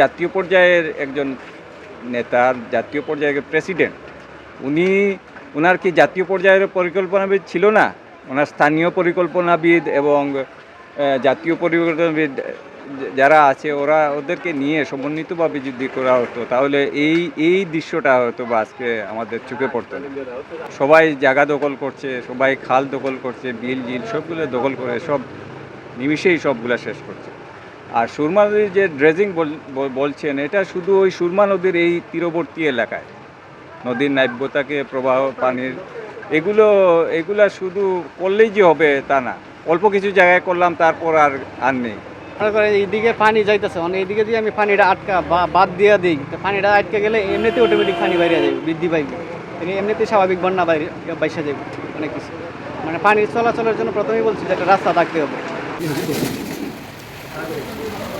জাতীয় পর্যায়ের একজন নেতার জাতীয় পর্যায়ের প্রেসিডেন্ট, উনি ওনার কি জাতীয় পর্যায়ের পরিকল্পনাবিদ ছিল না? ওনার স্থানীয় পরিকল্পনাবিদ এবং জাতীয় পরিকল্পনাবিদ যারা আছে, ওরা ওদেরকে নিয়ে সমন্বিতভাবে যদি করা হতো, তাহলে এই এই দৃশ্যটা হয়তো বা আজকে আমাদের চোখে পড়তো না। সবাই জায়গা দখল করছে, সবাই খাল দখল করছে, বিল জিল সবগুলো দখল করে সব নিমিষেই সবগুলা শেষ করছে। আর সুরমা নদীর যে ড্রেজিং বলছেন, এটা শুধু ওই সুরমা নদীর এই তীরবর্তী এলাকায়। নদীর নাব্যতাকে, প্রবাহ, পানির, এগুলো, এগুলা শুধু করলেই যে হবে তা না। অল্প কিছু জায়গায় করলাম, তারপর আর আর নেই। এইদিকে পানি যাইতেছে মানে এইদিকে দিয়ে আমি পানিটা আটকা বা, বাদ দিয়ে দিই, তো পানিটা আটকে গেলে এমনিতে অটোমেটিক পানি বাইরে যাবে, বৃদ্ধি পাইবে। এমনিতে স্বাভাবিক বন্যা বাইরে, বাইসা যাবে, অনেক কিছু। মানে পানির চলাচলের জন্য প্রথমেই বলছি যে একটা রাস্তা থাকতে হবে। Gracias.